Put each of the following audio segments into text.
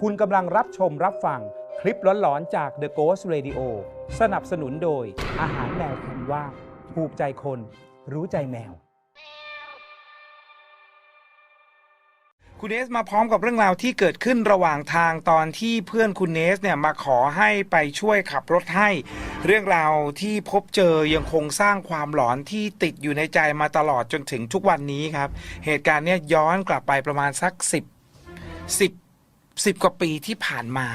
คุณกำลังรับชมรับฟังคลิปหลอนๆจาก The Ghost Radio สนับสนุนโดย อาหารแมวคุณว่าถูกใจคน รู้ใจแมว คุณเนสมาพร้อมกับเรื่องราวที่เกิดขึ้นระหว่างทางตอนที่เพื่อนคุณเนสเนี่ยมาขอให้ไปช่วยขับรถให้ เรื่องราวที่พบเจอยังคงสร้างความหลอนที่ติดอยู่ในใจมาตลอดจนถึงทุกวันนี้ครับ เหตุการณ์เนี่ยย้อนกลับไปประมาณสักสิบ สิบสิบกว่าปีที่ผ่านมา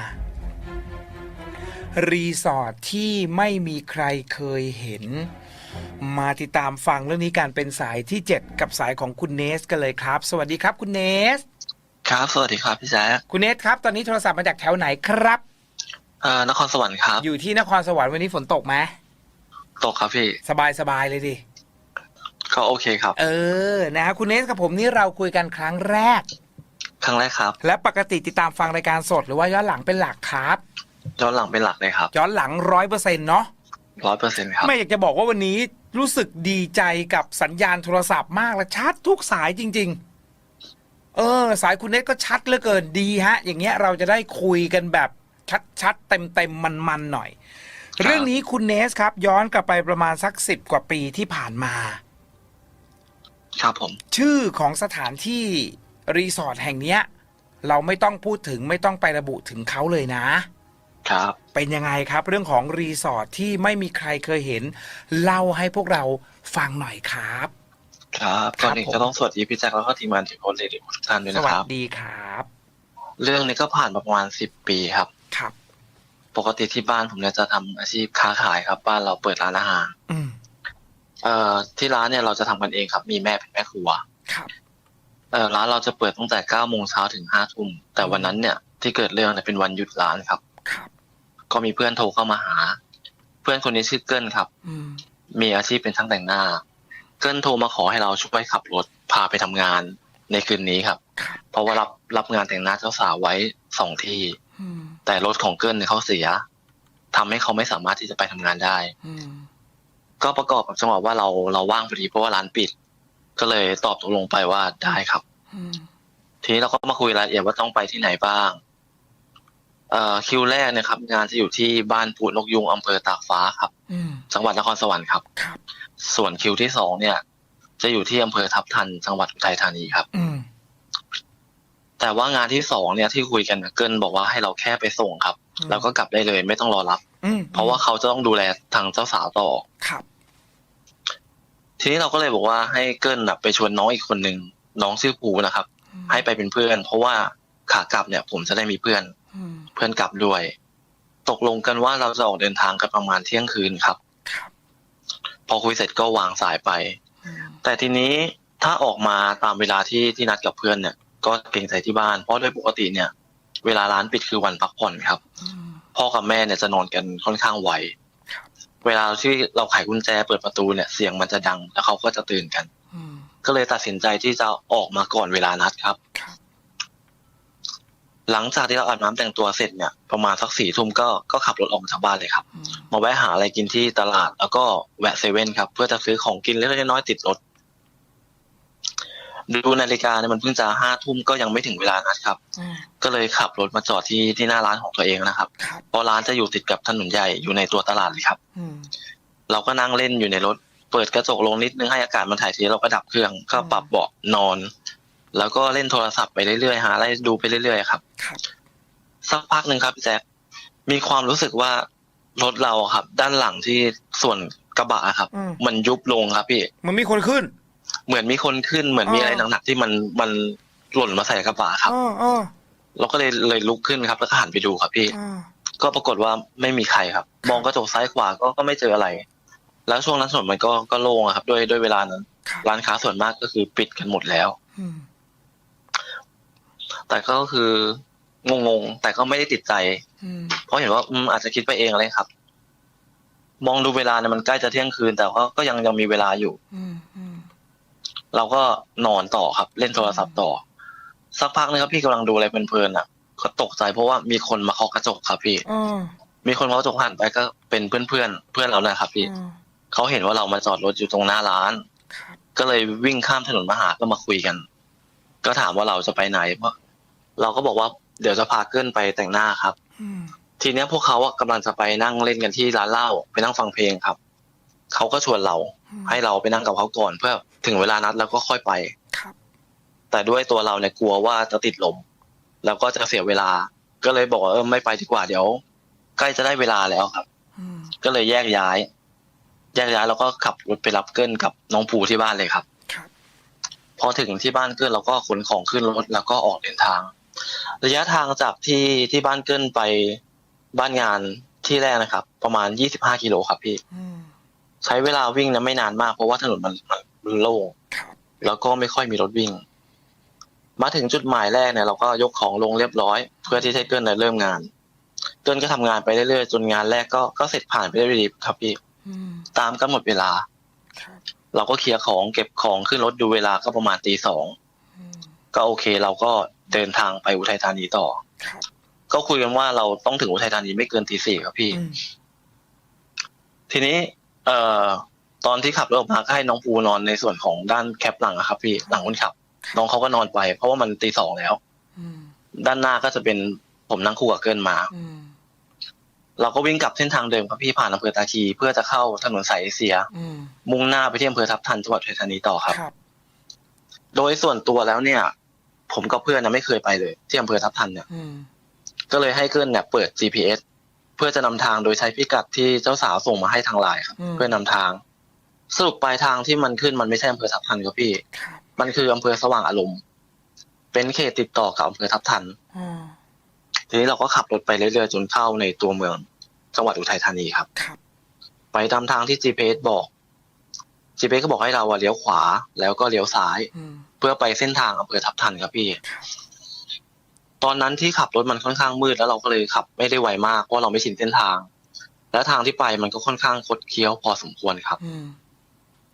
รีสอร์ทที่ไม่มีใครเคยเห็น มาติดตามฟังเรื่องนี้การเป็นสายที่ 7 กับสายของคุณเนสกันเลยครับ สวัสดีครับคุณเนส ครับ สวัสดีครับพี่แจ๊คคุณเนสครับ ตอนนี้โทรศัพท์มาจากแถวไหนครับ เอ่อนครสวรรค์ครับ อยู่ที่นครสวรรค์วันนี้ฝนตกไหมตกครับพี่ สบายสบายเลยดิก็โอเคครับ เออนะฮะคุณเนสกับผมนี่เราคุยกันครั้งแรก ครั้งแรกครับ และปกติติดตามฟังรายการสดหรือว่าย้อนหลังเป็นหลักครับ ย้อนหลังเป็นหลักเลยครับย้อนหลังร้อยเปอร์เซ็นต์เนาะร้อยเปอร์เซ็นต์ครับ ไม่อยากจะบอกว่าวันนี้รู้สึกดีใจกับสัญญาณโทรศัพท์มากและชัดทุกสายจริง ๆ เออ สายคุณเนตก็ชัดเหลือเกินดีฮะ อย่างเงี้ยเราจะได้คุยกันแบบชัดๆเต็มๆมันๆหน่อยครับเรื่องนี้คุณเนสครับ ย้อนกลับไปประมาณสักสิบกว่าปีที่ผ่านมา ครับผม ชื่อของสถานที่ รีสอร์ทแห่งเนี้ย เราไม่ต้องพูดถึงไม่ต้องไประบุถึงเขาเลยนะ ครับ เป็นยังไงครับ เรื่องของรีสอร์ทที่ไม่มีใครเคยเห็น เล่าให้พวกเราฟังหน่อยครับ ครับครัก่อบนอื่นผมก็ต้องสวัสดีพี่แจ๊คแล้วก็ทีมงานทีมโพสเลยทุกท่านด้วยสนะวัคสรับ ดีครับ เรื่องนี้ก็ผ่านมาประมาณสิบปีครับ ครับ ปกติที่บ้านผมเนี่ยจะทำอาชีพค้าขายครับ บ้านเราเปิดร้านอาหารอืมเอ่อที่ร้านเนี่ยเราจะทำกันเองครับ มีแม่เป็นแม่ครัว ครับ เอ่อร้านเราจะเปิดตั้งแต่เก้าโมงเช้าถึงห้าทุ่มแต่วันนั้นเนี่ยที่เกิดเรื่องเนี่ยเป็นวันหยุดร้านครับ ครับ ก็มีเพื่อนโทรเข้ามาหา เพื่อนคนนี้ชื่อเกิ้ลครับอืมมีอาชีพเป็นช่างแต่งหน้า เกิ้ลโทรมาขอให้เราช่วยขับรถพาไปทำงานในคืนนี้ครับครับ เพราะว่ารับรับงานแต่งหน้าเจ้าสาวไว้สองที่อืมแต่รถของเกิ้ลเนี่ยเขาเสียทำให้เขาไม่สามารถที่จะไปทำงานได้อืมก็ประกอบกับจังหวะว่าเราเราว่างพอดีเพราะว่าร้านปิด ก็เลยตอบตกลงไปว่าได้ครับอืม ทีนี้เราก็มาคุยรายละเอียดว่าต้องไปที่ไหนบ้างเอ่อคิวแรกเนี่ยครับ งานจะอยู่ที่บ้านปูนกยุงอำเภอตากฟ้าครับอืมจังหวัดนครสวรรค์ครับ ครับ ส่วนคิวที่สองเนี่ย จะอยู่ที่อำเภอทับทันจังหวัดอุทัยธานีครับอืมแต่ว่างานที่สองเนี่ยที่คุยกันนะเกินบอกว่าให้เราแค่ไปส่งครับ แล้วก็กลับได้เลยไม่ต้องรอรับอืมเพราะว่าเขาจะต้องดูแลทางเจ้าสาวต่อครับ ทีนี้เราก็เลยบอกว่าให้เกินนะไปชวนน้องอีกคนหนึ่ง น้องชื่อภูนะครับ ให้ไปเป็นเพื่อน เพราะว่าขากลับเนี่ย ผมจะได้มีเพื่อนอืมเพื่อนกลับด้วย ตกลงกันว่าเราจะออกเดินทางกันประมาณเที่ยงคืนครับครับพอคุยเสร็จก็วางสายไปอืมแต่ทีนี้ถ้าออกมาตามเวลาที่ที่นัดกับเพื่อนเนี่ย ก็เกรงใจที่บ้าน เพราะโดยปกติเนี่ย เวลาร้านปิดคือวันพักผ่อนครับอืมพ่อกับแม่เนี่ยจะนอนกันค่อนข้างไวครับเวลาที่เราไขกุญแจเปิดประตูเนี่ยเสียงมันจะดังแล้วเขาก็จะตื่นกัน อืม ก็เลยตัดสินใจที่จะออกมาก่อนเวลานัดครับครับหลังจากที่เราอาบน้ำแต่งตัวเสร็จเนี่ย ประมาณสักสี่ทุ่มก็ก็ขับรถออกมาจากบ้านเลยครับอืมมาแวะหาอะไรกินที่ตลาด แล้วก็แวะเซเว่นครับ เพื่อจะซื้อของกินเล็กๆน้อยๆติดรถดูนาฬิกาเนี่ยมันเพิ่งจะห้าทุ่มก็ยังไม่ถึงเวลานัดครับอืมก็เลยขับรถมาจอดที่ที่หน้าร้านของตัวเองนะครับครับ เพราะร้านจะอยู่ติดกับถนนใหญ่อยู่ในตัวตลาดเลยครับอืมเราก็นั่งเล่นอยู่ในรถ เปิดกระจกลงนิดนึงให้อากาศมันถ่ายเทเราก็ดับเครื่องก็ปรับเบาะนอน แล้วก็เล่นโทรศัพท์ไปเรื่อยๆหาอะไรดูไปเรื่อยๆครับครับสักพักหนึ่งครับพี่แจ๊คมีความรู้สึกว่ารถเราอะครับ ด้านหลังที่ส่วนกระบะอะครับอืมมันยุบลงครับพี่มันมีคนขึ้น เหมือนมีคนขึ้นเหมือนมีอ๋อออะไรหนักๆที่มันมันหล่นมาใส่กระบะครับอ๋ออ๋อเราก็เลยเลยลุกขึ้นครับ แล้วก็หันไปดูครับพี่อ๋อก็ปรากฏว่าไม่มีใครครับ มองกระจกซ้ายขวาก็ก็ไม่เจออะไร แล้วช่วงนั้นถนนมันก็ก็โล่งอะครับ ด้วยด้วยเวลานั้นครับร้านค้าส่วนมากก็คือปิดกันหมดแล้วอืมแต่ก็คืองงๆแต่ก็ไม่ได้ติดใจอืมเพราะเห็นว่า อืมอาจจะคิดไปเองอะไรครับ มองดูเวลาเนี่ยมันใกล้จะเที่ยงคืน แต่ก็ก็ยังยังมีเวลาอยู่อืมอืมเราก็นอนต่อครับ เล่นโทรศัพท์ต่อ สักพักนึงครับพี่กำลังดูอะไรเพลินๆอะก็ตกใจเพราะว่ามีคนมาเคาะกระจกครับพี่อ๋อมีคนมาเคาะกระจกหันไปก็เป็นเพื่อนๆเพื่อนเราเลยครับพี่อ๋อ เขาเห็นว่าเรามาจอดรถอยู่ตรงหน้าร้านครับก็เลยวิ่งข้ามถนนมาหาก็มาคุยกัน ก็ถามว่าเราจะไปไหนเพราะเราก็บอกว่าเดี๋ยวจะพาเกินไปแต่งหน้าครับอืมทีเนี้ยพวกเขาอะกำลังจะไปนั่งเล่นกันที่ร้านเหล้าไปนั่งฟังเพลงครับเขาก็ชวนเรา ให้เราไปนั่งกับเขาก่อนเพื่อถึงเวลานัดแล้วก็ค่อยไปครับ แต่ด้วยตัวเราเนี่ยกลัวว่าจะติดลม แล้วก็จะเสียเวลา ก็เลยบอกว่าเออไม่ไปดีกว่าเดี๋ยว ใกล้จะได้เวลาแล้วครับอืมก็เลยแยกย้าย แยกย้ายแล้วก็ขับรถไปรับเกินกับน้องภูที่บ้านเลยครับ ครับ พอถึงที่บ้านเกินเราก็ขนของขึ้นรถแล้วก็ออกเดินทาง ระยะทางจากที่ที่บ้านเกินไปบ้านงานที่แรกนะครับ ประมาณ25กิโลครับพี่ อืมใช้เวลาวิ่งนะไม่นานมากเพราะว่าถนนมันมันโล่ง ครับ แล้วก็ไม่ค่อยมีรถวิ่ง มาถึงจุดหมายแรกเนี่ยเราก็ยกของลงเรียบร้อย เพื่อที่ให้เกินเนี่ยเริ่มงาน เกินก็ทำงานไปเรื่อยๆจนงานแรกก็ก็เสร็จผ่านไปได้ด้วยดีครับพี่อืม ตามกำหนดเวลาครับเราก็เคลียร์ของเก็บของขึ้นรถดูเวลาก็ประมาณตีสองอืมก็โอเค เราก็เดินทางไปอุทัยธานีต่อครับก็คุยกันว่าเราต้องถึงอุทัยธานีไม่เกินตีสี่ครับพี่อืมทีนี้ เอ่อ ตอนที่ขับรถออกมาก็ให้น้องปูนอนในส่วนของด้านแคปหลังอะครับ พี่หลังคนขับ น้องเขาก็นอนไป เพราะว่ามันตีสองแล้วอืมด้านหน้าก็จะเป็นผมนั่งคู่กับเกินมาอืม เราก็วิ่งกลับเส้นทางเดิมครับพี่ผ่านอำเภอตาคีเพื่อจะเข้าถนนสายเอเชียอืมมุ่งหน้าไปที่อำเภอทับทันจังหวัดอุทัยธานีต่อครับครับ โดยส่วนตัวแล้วเนี่ย ผมกับเพื่อนนะไม่เคยไปเลย ที่อำเภอทับทันเนี่ยอืมก็เลยให้เกินเนี่ยเปิด GPS เพื่อจะนำทางโดยใช้พิกัดที่เจ้าสาวส่งมาให้ทางไลน์ครับอืมเพื่อนำทาง สรุปปลายทางที่มันขึ้นมันไม่ใช่อำเภอทับทันครับพี่ครับมันคืออำเภอสว่างอารมณ์ เป็นเขตติดต่อกับอำเภอทับทันอืม ทีนี้เราก็ขับรถไปเรื่อยๆจนเข้าในตัวเมืองจังหวัดอุทัยธานีครับ ครับ ไปตามทางที่ GPS บอก GPS ก็บอกให้เราอะเลี้ยวขวาแล้วก็เลี้ยวซ้าย อืมเพื่อไปเส้นทางอำเภอทับทันครับพี่ ครับตอนนั้นที่ขับรถมันค่อนข้างมืดแล้วเราก็เลยขับไม่ได้ไวมากเพราะเราไม่ชินเส้นทาง และทางที่ไปมันก็ค่อนข้างคดเคี้ยวพอสมควรครับ อืม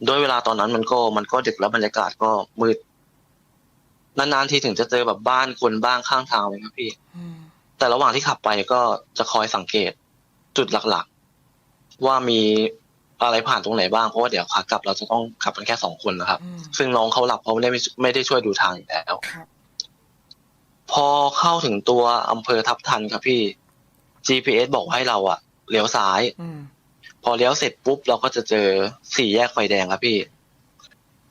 ด้วยเวลาตอนนั้นมันก็มันก็ดึกแล้วบรรยากาศก็มืดนานๆทีถึงจะเจอแบบบ้านคนบ้างข้างทางเลยครับพี่ อืม แต่ระหว่างที่ขับไปก็จะคอยสังเกตจุดหลักๆ ว่ามีอะไรผ่านตรงไหนบ้างเพราะว่าเดี๋ยวขากลับเราจะต้องขับกันแค่สองคนนะครับอืมซึ่งน้องเขาหลับเพราะไม่ได้ไม่ได้ช่วยดูทางอยู่แล้วครับพอเข้าถึงตัวอำเภอทับทันครับพี่ GPS บอกให้เราอะเลี้ยวซ้ายอืมพอเลี้ยวเสร็จปุ๊บเราก็จะเจอสี่แยกไฟแดงครับพี่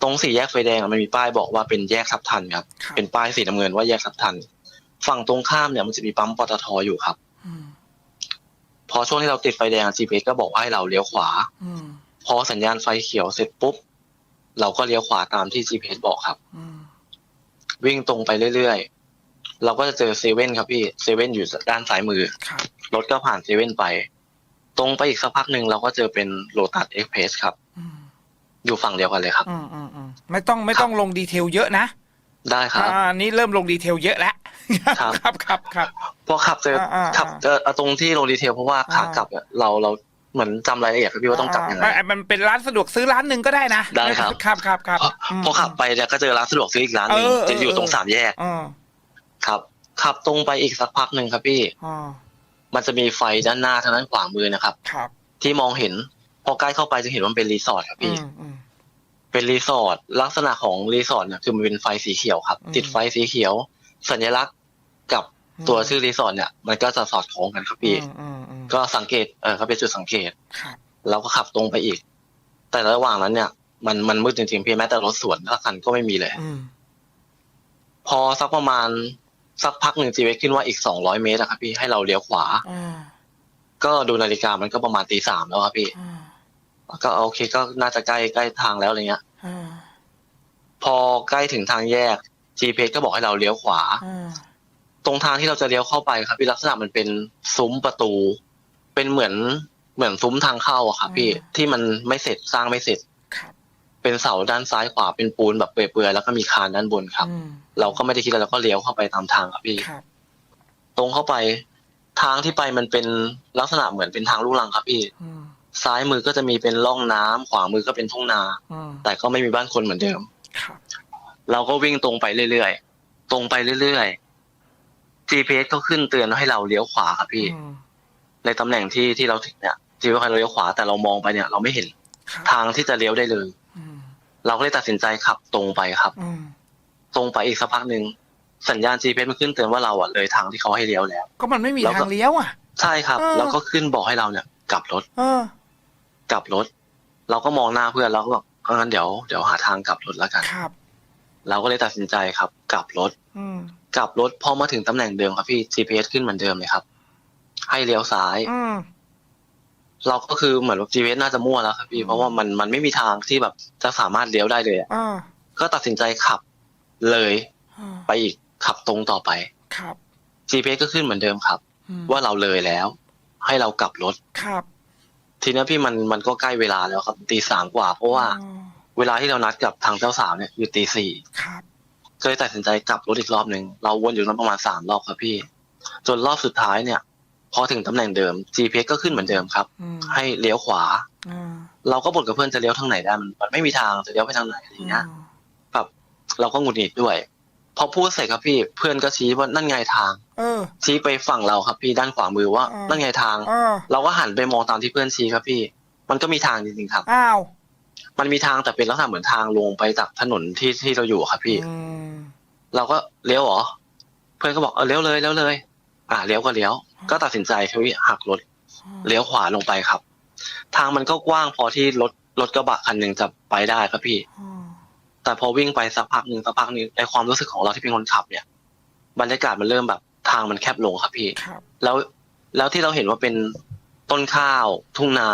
ตรงสี่แยกไฟแดงอะมันมีป้ายบอกว่าเป็นแยกทับทันครับครับ เป็นป้ายสีน้ำเงินว่าแยกทับทัน ฝั่งตรงข้ามเนี่ยมันจะมีปั๊มปตทอยู่ครับอืมพอช่วงที่เราติดไฟแดง GPS ก็บอกว่าให้เราเลี้ยวขวาอืมพอสัญญาณไฟเขียวเสร็จปุ๊บ เราก็เลี้ยวขวาตามที่ GPS บอกครับอืมวิ่งตรงไปเรื่อยๆ เราก็จะเจอเซเว่นครับพี่เซเว่นอยู่ด้านซ้ายมือครับรถก็ผ่านเซเว่นไป ตรงไปอีกสักพักหนึ่งเราก็เจอเป็นโ o ตัสเอ็กเพสครับอืมอยู่ฝั่งเดียวกันเลยครับอืมอืมอืมไม่ต้องไม่ต้องลงดีเทลเยอะนะ ได้ครับอ่านี่เริ่มลงดีเทลเยอะแล้ว ครับ ครับครับครับ พอขับเจออ่าๆ ขับเจอตรงที่ลงดีเทลเพราะว่าขากลับเนี่ยเราเราเหมือนจำรายละเอียดครับพี่ว่าต้องกลับยังไงอ่ามันเป็นร้านสะดวกซื้อร้านหนึ่งก็ได้นะได้ครับ ครับครับครับ พอมพอขับไปเนี่ยก็เจอร้านสะดวกซื้ออีกร้านหนึ่งเออเออ จะอยู่ตรงสามแยกอ๋อครับ ขับตรงไปอีกสักพักหนึ่งครับพี่ อ๋อมันจะมีไฟด้านหน้าทางด้านขวามือนะครับ ครับที่มองเห็น พอใกล้เข้าไปจะเห็นว่ามันเป็นรีสอร์ทครับอืพี่ มอืม เป็นรีสอร์ทลักษณะของรีสอร์ทเนี่ยคือมันเป็นไฟสีเขียวครับ อืม ติดไฟสีเขียว สัญลักษณ์กับตัวชื่อรีสอร์ทเนี่ยมันก็จะสอดคล้องกันครับพี่อืมอืมอืมก็สังเกตเออก็เป็นจุดสังเกตครับเราก็ขับตรงไปอีก แต่ระหว่างนั้นเนี่ย มันมันมืดจริงๆพี่แม้แต่รถสวนก็คันก็ไม่มีเลยอืมพอสักประมาณสักพักหนึ่งจีเวขึ้นว่าอีกสองร้อยเมตรอะครับพี่ให้เราเลี้ยวขวาอ่าก็ดูนาฬิกามันก็ประมาณตีสามแล้วครับพี่อ่าก็โอเคก็น่าจะใกล้ใกล้ทางแล้วอะไรเงี้ยอ่าพอใกล้ถึงทางแยก GPS ก็บอกให้เราเลี้ยวขวาอ่าตรงทางที่เราจะเลี้ยวเข้าไปครับพี่ลักษณะมันเป็นซุ้มประตู เป็นเหมือนเหมือนซุ้มทางเข้าอะครับพี่ที่มันไม่เสร็จสร้างไม่เสร็จครับเป็นเสาด้านซ้ายขวาเป็นปูนแบบเปื่อยๆแล้วก็มีคานด้านบนครับอืมเราก็ไม่ได้คิดอะไรเราก็เลี้ยวเข้าไปตามทางครับพี่ครับตรงเข้าไปทางที่ไปมันเป็นลักษณะเหมือนเป็นทางลูกรังครับพี่อืมซ้ายมือก็จะมีเป็นร่องน้ำขวามือก็เป็นทุ่งนาอืมแต่ก็ไม่มีบ้านคนเหมือนเดิมครับ เราก็วิ่งตรงไปเรื่อยๆ ตรงไปเรื่อยๆ GPS ก็ขึ้นเตือนให้เราเลี้ยวขวาครับพี่อืมในตำแหน่งที่ที่เราถึงเนี่ย GPS ให้เราเลี้ยวขวาแต่เรามองไปเนี่ย เราไม่เห็นครับทางที่จะเลี้ยวได้เลยอืมเราก็เลยตัดสินใจขับตรงไปครับอืมตรงไปอีกสักพักหนึ่งสัญญาณ GPS มันขึ้นเตือนว่าเราอะเลยทางที่เขาให้เลี้ยวแล้ว ก็มันไม่มีแล้วก็ทางเลี้ยวอะ ใช่ครับเออแล้วก็ขึ้นบอกให้เราเนี่ย กลับรถเออกลับรถ เราก็มองหน้าเพื่อนเราก็บอกเอางั้นเดี๋ยวเดี๋ยวหาทางกลับรถแล้วกันครับ เราก็เลยตัดสินใจครับ กลับรถอืมกลับรถพอมาถึงตำแหน่งเดิมครับพี่ GPS ขึ้นเหมือนเดิมเลยครับ ให้เลี้ยวซ้ายอืมเราก็คือเหมือนว่า GPS น่าจะมั่วแล้วครับพี่เพราะว่ามันมันไม่มีทางที่แบบ จะสามารถเลี้ยวได้เลยอะอ่าก็ตัดสินใจขับเลยอ่าไปอีกขับตรงต่อไปครับ GPS ก็ขึ้นเหมือนเดิมครับอืมว่าเราเลยแล้ว ให้เรากลับรถครับ ทีนี้พี่มันมันก็ใกล้เวลาแล้วครับตีสามกว่า เพราะว่าอ๋อ เวลาที่เรานัดกับทางเจ้าสาวเนี่ยอยู่ตีสี่ครับก็เลยตัดสินใจกลับรถอีกรอบหนึ่งเราวนอยู่นั้นประมาณสามรอบครับพี่ จนรอบสุดท้ายเนี่ย พอถึงตำแหน่งเดิม GPS ก็ขึ้นเหมือนเดิมครับอืมให้เลี้ยวขวาอ่าเราก็บ่นกับเพื่อนจะเลี้ยวทางไหนได้มันมันไม่มีทางจะเลี้ยวไปทางไหนอะไรอย่างเงี้ยแบบเราก็หงุดหงิดด้วย พอพูดเสร็จครับพี่เพื่อนก็ชี้ว่านั่นไงทางเออชี้ไปฝั่งเราครับพี่ด้านขวามือว่าอ่านั่นั่นไงทางอ่าเราก็หันไปมองตามที่เพื่อนชี้ครับพี่ มันก็มีทางจริงๆครับอ้าว มันมีทางแต่เป็นลักษณะเหมือนทางลงไปจากถนนที่ที่เราอยู่ครับพี่อืมเราก็เลี้ยวเหรอ เพื่อนก็บอกเออเลี้ยวเลยเลี้ยวเลย อ่าเลี้ยวก็เลี้ยว ก็ตัดสินใจครับพี่หักรถเลี้ยวขวาลงไปครับ ทางมันก็กว้างพอที่รถรถกระบะคันหนึ่งจะไปได้ครับพี่อืมแต่พอวิ่งไปสักพักหนึ่งสักพักหนึ่งไอความรู้สึกของเราที่เป็นคนขับ เนี่ย บรรยากาศมันเริ่มแบบทางมันแคบลงครับพี่ครับแล้วแล้วที่เราเห็นว่าเป็นต้นข้าวทุ่งนา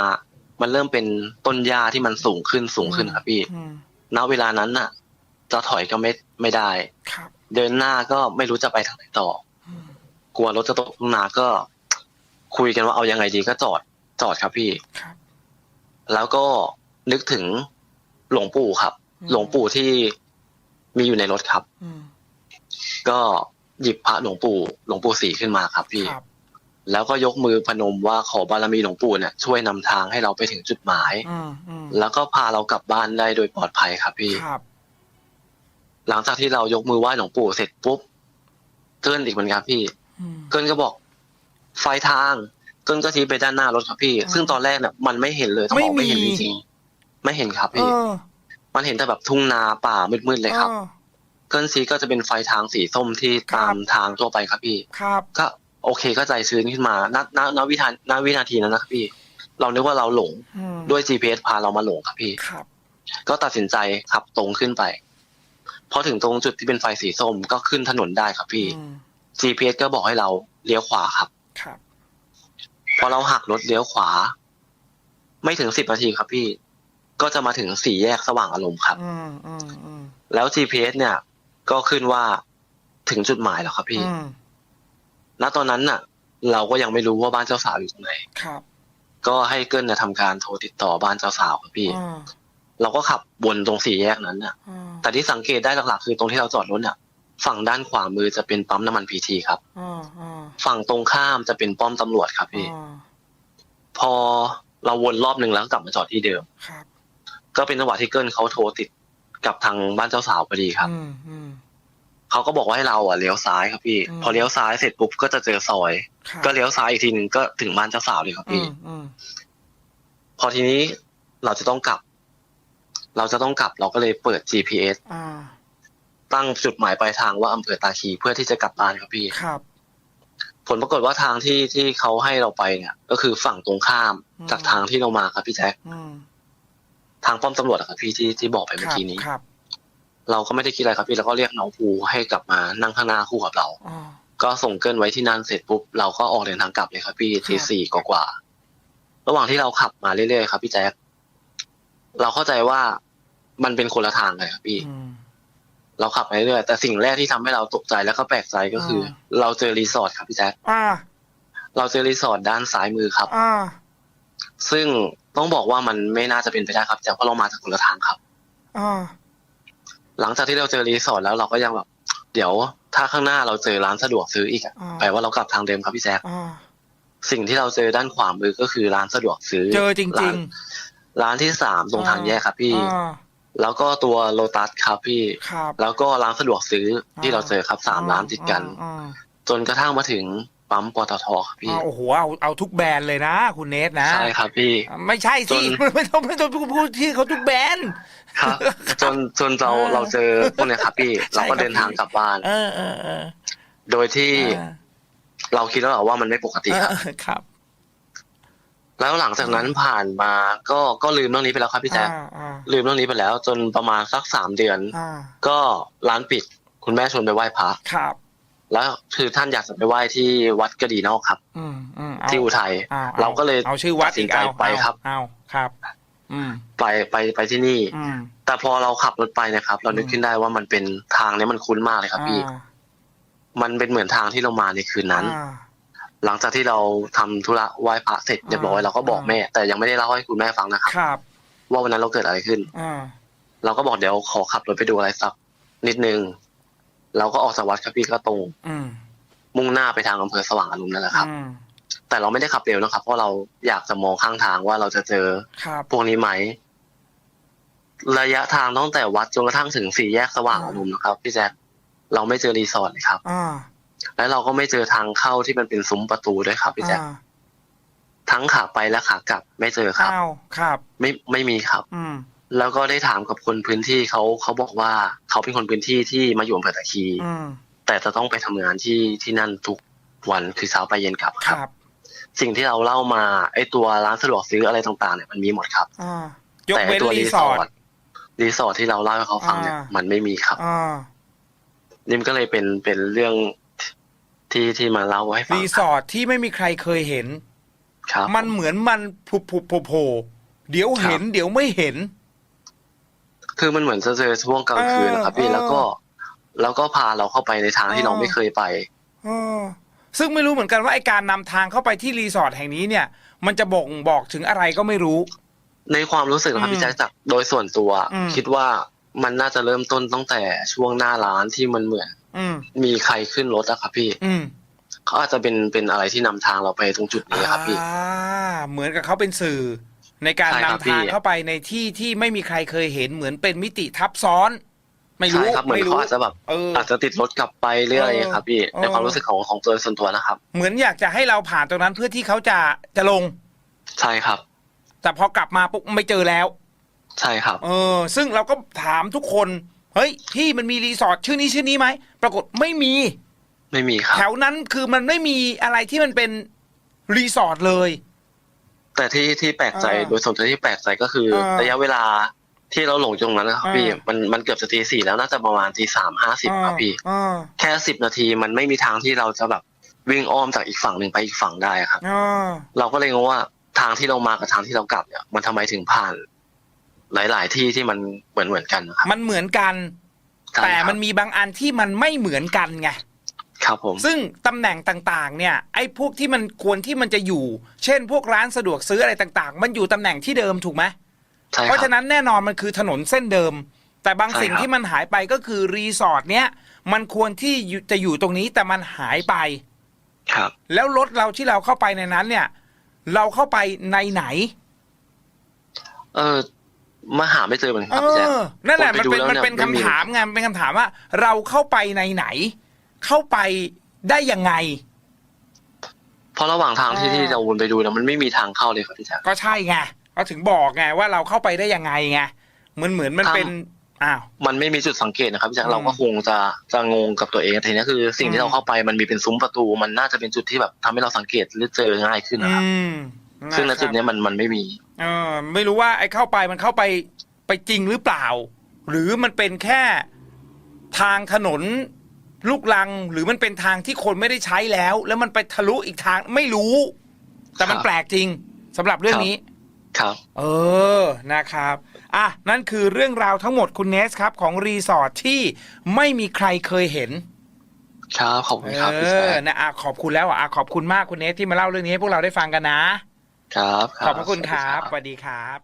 มันเริ่มเป็นต้นหญ้าที่มันสูงขึ้นสูงขึ้นครับพี่อืมณเวลานั้นน่ะ จะถอยก็ไม่ไม่ได้ครับเดินหน้าก็ไม่รู้จะไปทางไหนต่ออืมกลัวรถจะตกทุ่งนาก็ คุยกันว่าเอายังไงดีก็จอดจอดครับพี่ครับแล้วก็นึกถึงหลวงปู่ครับอืมหลวงปู่ที่มีอยู่ในรถครับอืมก็หยิบพระหลวงปู่หลวงปู่ศรีขึ้นมาครับพี่ครับ แล้วก็ยกมือพนมว่าขอบารมีหลวงปู่เนี่ยช่วยนำทางให้เราไปถึงจุดหมายอืมอืมแล้วก็พาเรากลับบ้านได้โดยปลอดภัยครับพี่ครับหลังจากที่เรายกมือไหว้หลวงปู่เสร็จปุ๊บเกินอีกเหมือนกันพี่อืมเกินก็บอก ไฟทาง เกินก็ชี้ไปด้านหน้ารถครับพี่อ่าซึ่งตอนแรกเนี่ยมันไม่เห็นเลยต้องบอกไม่ไม่เห็นมีจริงๆไม่เห็นครับเอพี่อมันเห็นแต่แบบทุ่งนาป่ามืดๆเลยครับออเกินซีก็จะเป็นไฟทางสีส้มที่ครับตามทางทั่วไปครับพี่ครับก็ โอเคก็ใจชื้นขึ้นมาณณณวิธานณวินาทีนั้นนะครับพี่ เรานึกว่าเราหลงอืมด้วย GPS พาเรามาหลงครับพี่ครับ ก็ตัดสินใจขับตรงขึ้นไปพอถึงตรงจุดที่เป็นไฟสีส้มก็ขึ้นถนนได้ครับพี่อืม GPS ก็บอกให้เราเลี้ยวขวาครับ ครับ พอเราหักรถเลี้ยวขวา ไม่ถึงสิบนาทีครับพี่ ก็จะมาถึงสี่แยกสว่างอารมณ์ครับอืมอืมอืมแล้ว GPS เนี่ย ก็ขึ้นว่าถึงจุดหมายแล้วครับพี่อืม ณตอนนั้นน่ะ เราก็ยังไม่รู้ว่าบ้านเจ้าสาวอยู่ตรงไหนครับ ก็ให้เกิลเนี่ยทำการโทรติดต่อบ้านเจ้าสาวครับพี่ อ่าเราก็ขับวนตรงสี่แยกนั้นน่ะ อ่าแต่ที่สังเกตได้หลักๆคือตรงที่เราจอดรถเนี่ยฝั่งด้านขวามือจะเป็นปั๊มน้ำมันพีทีครับ อ่าอ่าฝั่งตรงข้ามจะเป็นป้อมตำรวจครับพี่ อ่าพอเราวนรอบหนึ่งแล้วก็กลับมาจอดที่เดิม ครับก็เป็นจังหวะที่เกิลเขาโทรติดกับทางบ้านเจ้าสาวพอดีครับ อืมอืม เขาก็บอกว่าให้เราอะเลี้ยวซ้ายครับพี่อืมพอเลี้ยวซ้ายเสร็จปุ๊บก็จะเจอซอยครับก็เลี้ยวซ้ายอีกทีหนึ่งก็ถึงบ้านเจ้าสาวเลยครับอืพี่มอืมพอทีนี้เราจะต้องกลับ เราจะต้องกลับ เราก็เลยเปิด GPS อ่าตั้งจุดหมายปลายทางว่าอำเภอตาคีเพื่อที่จะกลับบ้านครับพี่ครับผลปรากฏว่าทางที่ที่เขาให้เราไปเนี่ย ก็คือฝั่งตรงข้ามอืมจากทางที่เรามาครับพี่แจ็คอืมทางป้อมตำรวจอะครับพี่ที่ที่บอกไปคเมื่อรับกี้นี้ครับ เราก็ไม่ได้คิดอะไรครับพี่เราก็เรียกน้องภูให้กลับมานั่งข้างหน้าคู่กับเราอ่าก็ส่งเกินไว้ที่นั่นเสร็จปุ๊บเราก็ออกเดินทางกลับเลยครับพี่ครับทีสี่กว่าๆระหว่างที่เราขับมาเรื่อยๆครับพี่แจ๊คเราเข้าใจว่ามันเป็นคนละทางเลยครับพี่ อืม เราขับไปเรื่อยแต่สิ่งแรกที่ทำให้เราตกใจแล้วก็แปลกใจก็คืออเราเจอรีสอร์ทครับพี่แจ๊คอ่า เราเจอรีสอร์ทด้านซ้ายมือครับ อ่า ซึ่งต้องบอกว่ามันไม่น่าจะเป็นไปได้ครับพี่แจ๊คเพราะเรามาจากคนละทางครับ อ่า หลังจากที่เราเจอรีสอร์ทแล้วเราก็ยังแบบเดี๋ยวถ้าข้างหน้าเราเจอร้านสะดวกซื้ออีกอะอ่าแปลว่าเรากลับทางเดิมครับพี่แจ๊คอ่าสิ่งที่เราเจอด้านขวามือก็คือร้านสะดวกซื้อเจอจริร้างนร้านที่สามตรงทางแยกครับๆพี่อ่าแล้วก็ตัวโลตัสครับพี่ครับแล้วก็ร้านสะดวกซื้อที่อ่าเราเจอครับสามร้านติดกันอ่าจนกระทั่งมาถึง ปั๊มปตทครับพี่ อ้าวโอ้โหเอาเอาทุกแบรนด์เลยนะ คุณเนสนะ ใช่ครับพี่ ไม่ใช่สิ จน ไม่ต้องไม่ต้องพูดที่เขาทุกแบรนด์ ครับ จนจนเราเออเราเจอพวกเนี้ยครับพี่ ใช่เราก็ครับเดินทางพี่กลับบ้าน เออเออเออโดยที่เออเราคิดแล้วเหรอว่ามันไม่ปกติครับ เออครับแล้วหลังจากนั้นผ่านมาก็ก็ลืมเรื่องนี้ไปแล้วครับพี่แจ๊คอ่าอ่าลืมเรื่องนี้ไปแล้ว จนประมาณสักสามเดือน อ่าก็ร้านปิด คุณแม่ชวนไปไหว้พระครับ แล้วคือท่านอยากจะไปไหว้ที่วัดกระดีนอกครับ อืมอืมเอาที่อุทัยอเราก็เลยเอาชื่อวัดตัดสินใจอีกเอาไปครับเอาครับอืมไปไปไปที่นี่อืมแต่พอเราขับรถไปนะครับ เรานึกอืมขึ้นได้ว่ามันเป็นทางเนี้ยมันคุ้นมากเลยครับพี่อ่ามันเป็นเหมือนทางที่เรามาในคืนนั้นอ่าหลังจากที่เราทำธุระไหว้พระเสร็จเรียบร้อยอ่าเราก็บอกแม่ แต่ยังไม่ได้เล่าให้คุณแม่ฟังนะครับครับว่าวันนั้นเราเกิดอะไรขึ้นอ่าเราก็บอกเดี๋ยวขอขับรถไปดูอะไรสักนิดนึง เราก็ออกจากวัดครับพี่ก็ตรงอืมมุ่งหน้าไปทางอำเภอสว่างอารมณ์นั่นแหละครับอืมแต่เราไม่ได้ขับเร็วนะครับ เพราะเราอยากจะมองข้างทางว่าเราจะเจอครับพวกนี้ไหมระยะทางตั้งแต่วัดจนกระทั่งถึงสี่แยกสว่างอารมณ์นะครับพี่แจ๊คเราไม่เจอรีสอร์ทเลยครับอ่าและเราก็ไม่เจอทางเข้าที่มันเป็นซุ้มประตูด้วยครับพี่แจ๊คอ่าทั้งขาไปและขากลับ ไม่เจอครับอ้าวครับ ไม่ไม่มีครับ อืม แล้วก็ได้ถามกับคนพื้นที่เขาเขาบอกว่าเขาเป็นคนพื้นที่ที่มาอยู่อำเภอตะคีอืมแต่จะต้องไปทำงานที่ที่นั่นทุกวันคือเช้าไปเย็นกลับคครับรับ สิ่งที่เราเล่ามาไอ้ตัวร้านสะดวกซื้ออะไรต่างๆเนี่ยมันมีหมดครับอ่ายกแต่เว้นตัวรีรีสสออร์ร์ททรีสอร์ทที่เราเล่าให้เขาฟังเนี่ยอ่ามัมันไม่มีครับอ่านี่มันก็เลยเป็นเป็นเรื่องที่ที่มาเล่าให้ฟังรีสอร์ทที่ไม่มีใครเคยเห็น ครับ มันเหมือนมันผุบผุบโผล่โผล่เดี๋ยวเห็นครับเดี๋ยวไม่เห็น คือมันเหมือนจะเจอช่วงกลางคืนนะครับพี่เออแล้วก็แล้วก็พาเราเข้าไปในทางที่เออเราไม่เคยไปเออซึ่งไม่รู้เหมือนกันว่าไอการนำทางเข้าไปที่รีสอร์ทแห่งนี้เนี่ย มันจะบ่งบอกถึงอะไรก็ไม่รู้ ในความรู้สึกนะครับอืมพี่แจ๊คจากโดยส่วนตัวอืมคิดว่ามันน่าจะเริ่มต้นตั้งแต่ช่วงหน้าร้านที่มันเหมือนอืมมีใครขึ้นรถอะครับพี่อืมเขาอาจจะเป็นเป็นอะไรที่นำทางเราไปตรงจุดนี้ครับพี่อ่าเหมือนกับเขาเป็นสื่อ ในการใช่นำครับพี่ทางเข้าไปในที่ที่ไม่มีใครเคยเห็นเหมือนเป็นมิติทับซ้อน ไม่รู้ใช่ครับเหมือนไม่เขารู้อาจจะแบบเออ อาจจะติดรถกลับไปเรื่อยๆครับพี่เออ ในความรู้สึกของของตัวส่วนตัวนะครับ เหมือนอยากจะให้เราผ่านตรงนั้นเพื่อที่เขาจะจะลง ใช่ครับ แต่พอกลับมาปุ๊บไม่เจอแล้ว ใช่ครับ เออ ซึ่งเราก็ถามทุกคน เฮ้ยพี่มันมีรีสอร์ทชื่อนี้ชื่อนี้ไหม ปรากฏไม่มี ไม่มีครับแถวนั้นคือมันไม่มีอะไรที่มันเป็นรีสอร์ทเลย แต่ที่ที่แปลกใจเออโดยส่วนตัวที่แปลกใจก็คือเออระยะเวลาที่เราหลงอยู่ตรงนั้นนะครับเออพี่มันมันเกือบจะตีสี่แล้วน่าจะประมาณตีสามห้าสิบครับพี่ อ่าแค่สิบนาทีมันไม่มีทางที่เราจะแบบวิ่งอ้อมจากอีกฝั่งหนึ่งไปอีกฝั่งได้ครับ อ่าเราก็เลยงงว่าทางที่เรามากับทางที่เรากลับเนี่ย มันทำไมถึงผ่าน หลาย ๆ ที่ที่มันเหมือนเหมือนกันนะครับมันเหมือนกัน ใช่แต่ครับมันมีบางอันที่มันไม่เหมือนกันไง ครับผม ซึ่งตำแหน่งต่างๆ เนี่ยไอ้พวกที่มันควรที่มันจะอยู่ เช่น พวกร้านสะดวกซื้ออะไรต่างๆ มันอยู่ตำแหน่งที่เดิมถูกไหมใช่คเพรัราะฉะนั้นแน่นอนมันคือถนนเส้นเดิม แต่บางใช่สิ่งครับ ที่มันหายไปก็คือรีสอร์ทเนี้ยมันควรที่อยู่จะอยู่ตรงนี้แต่มันหายไป ครับ แล้วรถเราที่เราเข้าไปในนั้นเนี่ย เราเข้าไปในไหน เออมาหาไม่เจอเหมือนกันเอครับพี่แจ๊คอนั่นแหละผมมันไปดูเป็นแล้วมันเนี่ยเป็นไม่คำมีถามไงมันเป็นคำถามว่า เราเข้าไปในไหน เข้าไปได้ยังไง เพราะระหว่างทางที่อ่า ที่เราวนไปดูเนี่ยมันไม่มีทางเข้าเลยครับพี่แจ๊ค ก็ใช่ไงก็ถึงบอกไงว่าเราเข้าไปได้ยังไงไงเหมือนเหมือนมันครับ เป็นอ้าว มันไม่มีจุดสังเกตนะครับพี่แจ๊คอืมเราก็คงจะจะงงกับตัวเองทีนี้คือสิ่งอืที่มเราเข้าไปมันมีเป็นซุ้มประตู มันน่าจะเป็นจุดที่แบบทำให้เราสังเกตหรือเจอง่ายขึ้นอืนะครับมซึ่งณะครับจุดเนี้ยมันมันไม่มี เออไม่รู้ว่าไอ้เข้าไปมันเข้าไปไปจริงหรือเปล่า หรือมันเป็นแค่ทางถนน ลูกลังหรือมันเป็นทางที่คนไม่ได้ใช้แล้ว แล้วมันไปทะลุอีกทางไม่รู้ แต่มันครับ แปลกจริงสำหรับเรื่องนี้ ครับ เออ นะครับ อะ นั่นคือเรื่องราวทั้งหมดคุณเนสครับ ของรีสอร์ทที่ไม่มีใครเคยเห็น ครับ ขอบคุณครับเอพี่แจ๊อคนะอะขอบคุณแล้วอะอะขอบคุณมากคุณเนสที่มาเล่าเรื่องนี้ให้พวกเราได้ฟังกันนะ ครับขอบพระคุณครับ สวัสดีครับ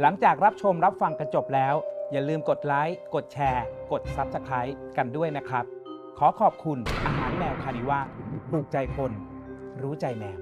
หลังจากรับชมรับฟังกันจบแล้ว อย่าลืมกดไลค์ กดแชร์ กด Subscribe กันด้วยนะครับ ขอขอบคุณอาหารแมวคานิว่าถูกใจคน รู้ใจแมว